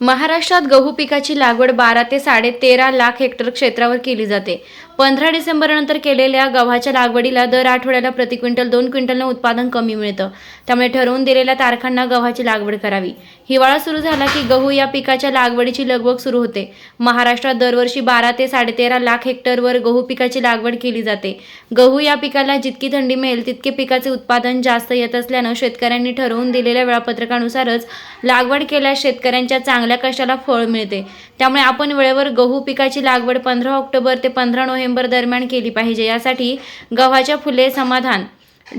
महाराष्ट्रात गहू पिकाची लागवड बारा ते साडे तेरा लाख हेक्टर क्षेत्रावर केली जाते. पंधरा डिसेंबरनंतर केलेल्या गव्हाच्या लागवडीला दर आठवड्याला प्रति क्विंटल दोन क्विंटलनं उत्पादन कमी मिळतं. त्यामुळे ठरवून दिलेल्या तारखांना गव्हाची लागवड करावी. हिवाळा सुरू झाला की गहू या पिकाच्या लागवडीची लगबग सुरू होते. महाराष्ट्रात दरवर्षी बारा ते साडेतेरा लाख हेक्टरवर गहू पिकाची लागवड केली जाते. गहू या पिकाला जितकी थंडी मिळेल तितके पिकाचे उत्पादन जास्त येत असल्यानं शेतकऱ्यांनी ठरवून दिलेल्या वेळापत्रकानुसारच लागवड केल्यास शेतकऱ्यांच्या चांगल्या कष्टाला फळ मिळते. त्यामुळे आपण वेळेवर गहू पिकाची लागवड पंधरा ऑक्टोबर ते पंधरा नोव्हेंबर दरम्यान केली पाहिजे. यासाठी गव्हाच्या फुले समाधान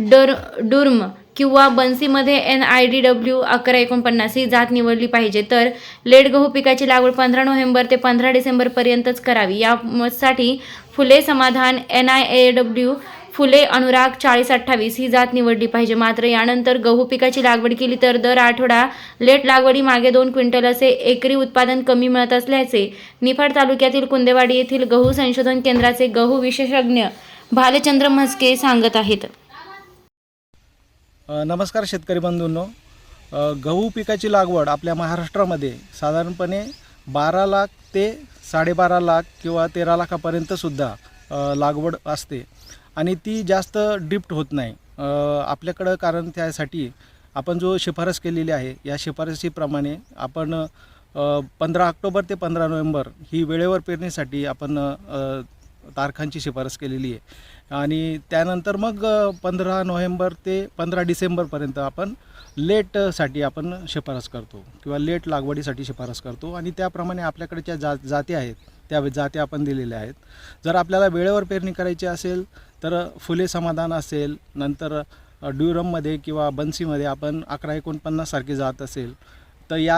डर डुर्म किंवा बन्सीमध्ये एन आय डी डब्ल्यू अकरा एकोणपन्नास ही जात निवडली पाहिजे. तर लेट गहू पिकाची लागवड पंधरा नोव्हेंबर ते पंधरा डिसेंबरपर्यंतच करावी. यासाठी Phule Samadhan N I A W Phule Anurag चाळीस अठ्ठावीस ही जात निवडली पाहिजे. मात्र यानंतर गहू पिकाची लागवड केली तर दर आठवडा लेट लागवडी मागे दोन क्विंटल असे एकरी उत्पादन कमी मिळत असल्याचे निफाड तालुक्यातील कुंदेवाडी येथील गहू संशोधन केंद्राचे गहू विशेषज्ञ भालचंद्र म्हस्के सांगत आहेत. नमस्कार शेतकरी बंधूंनो. गहू पिकाची लागवड आपल्या महाराष्ट्रामध्ये साधारणपणे बारा लाख ते साडेबारा लाख किंवा तेरा लाखापर्यंतसुद्धा लागवड असते. आणि ती जास्त ड्रिप्ट होत नाही. आपल्याकडं कारण त्यासाठी आपण जो शिफारस केलेली आहे या शिफारसीप्रमाणे आपण पंधरा ऑक्टोबर ते पंधरा नोव्हेंबर ही वेळेवर पेरणीसाठी आपण तारखांची शिफारस केलेली आहे. आणि त्यानंतर मग पंधरा नोव्हेंबर ते पंधरा डिसेंबरपर्यंत आपण लेटसाठी आपण शिफारस करतो किंवा लेट लागवडीसाठी शिफारस करतो. आणि त्याप्रमाणे आपल्याकडच्या जा जाती आहेत त्या जाती आपण दिलेल्या आहेत. जर आपल्याला वेळेवर पेरणी करायची असेल तर फुले समाधान असेल नंतर ड्युरममध्ये किंवा बन्सीमध्ये आपण अकरा एकोणपन्नाससारखी जात असेल तर या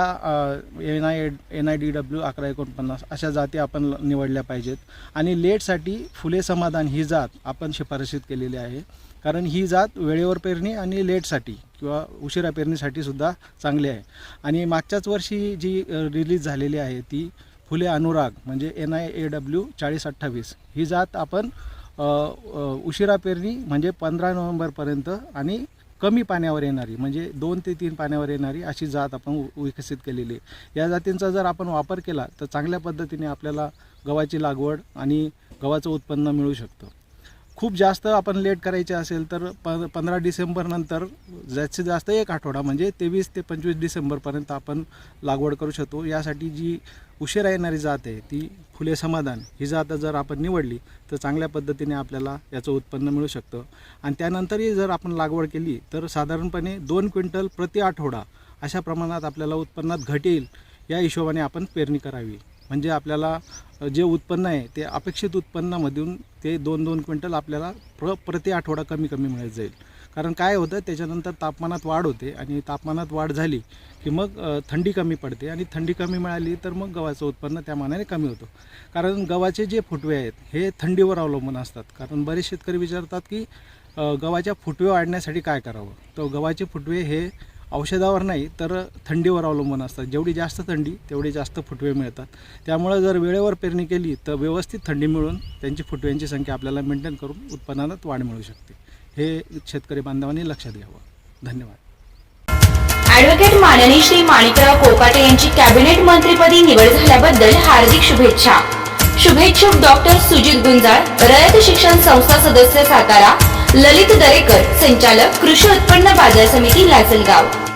N I N I D W अकरा एकोणपन्नास अशा जाती आपण निवडल्या पाहिजेत. आणि लेटसाठी फुले समाधान ही जात आपण शिफारशीत केलेली आहे. कारण ही जात वेळेवर पेरणी आणि लेटसाठी किंवा उशिरा पेरणीसाठी सुद्धा चांगली आहे. आणि मागच्याच वर्षी जी रिलीज झालेली आहे ती फुले अनुराग म्हणजे एन आय ए डब्ल्यू चाळीस अठ्ठावीस ही जात आपण उशिरा पेरणी म्हणजे पंधरा नोव्हेंबरपर्यंत आणि कमी पाण्यावर येणारी म्हणजे दोन ते तीन पाण्यावर येणारी अशी जात आपण विकसित केलेली आहे. या जातींचा जर आपण वापर केला तर चांगल्या पद्धतीने आपल्याला गव्हाची लागवड आणि गव्हाचं उत्पन्न मिळू शकतं. खूप जास्त आपण लेट करायचे असेल तर प पंधरा डिसेंबरनंतर जास्तीत जास्त एक आठवडा म्हणजे तेवीस ते पंचवीस डिसेंबरपर्यंत आपण लागवड करू शकतो. यासाठी जी उशिरा येणारी जात आहे ती फुले समाधान ही जात जर आपण निवडली तर चांगल्या पद्धतीने आपल्याला याचं उत्पन्न मिळू शकतं. आणि त्यानंतरही जर आपण लागवड केली तर साधारणपणे दोन क्विंटल प्रति आठवडा अशा प्रमाणात आपल्याला उत्पन्नात घट येईल. या हिशोबाने आपण पेरणी करावी. म्हणजे आपल्याला जे उत्पन्न आहे ते अपेक्षित उत्पन्नामधून ते दोन दोन क्विंटल आपल्याला प्र प्रति आठवडा कमी कमी मिळत जाईल. कारण काय होतं त्याच्यानंतर तापमानात वाढ होते आणि तापमानात वाढ झाली की मग थंडी कमी पडते आणि थंडी कमी मिळाली तर मग गव्हाचं उत्पन्न त्या मानाने कमी होतं. कारण गव्हाचे जे फुटवे आहेत हे थंडीवर अवलंबून असतात. कारण बरेच शेतकरी विचारतात की गव्हाच्या फुटवे वाढण्यासाठी काय करावं? तर गव्हाचे फुटवे हे औषधावर नाही तर थंडीवर अवलंबून असतात. जेवढी जास्त थंडी तेवढी जास्त फुटवे मिळतात. त्यामुळं जर वेळेवर पेरणी केली तर व्यवस्थित थंडी मिळून त्यांची फुटव्यांची संख्या आपल्याला मेंटेन करून उत्पन्नात वाढ मिळू शकते. हे शेतकरी बांधवांनी लक्षात घ्यावं. धन्यवाद. ॲडव्होकेट माननी श्री माणिकराव कोकाटे यांची कॅबिनेट मंत्रीपदी निवड झाल्याबद्दल हार्दिक शुभेच्छा. शुभेच्छुक डॉक्टर सुजित गुंजाळ रयत शिक्षण संस्था सदस्य सातारा ललित दरेकर संचालक कृषी उत्पन्न बाजार समिती लासलगाव.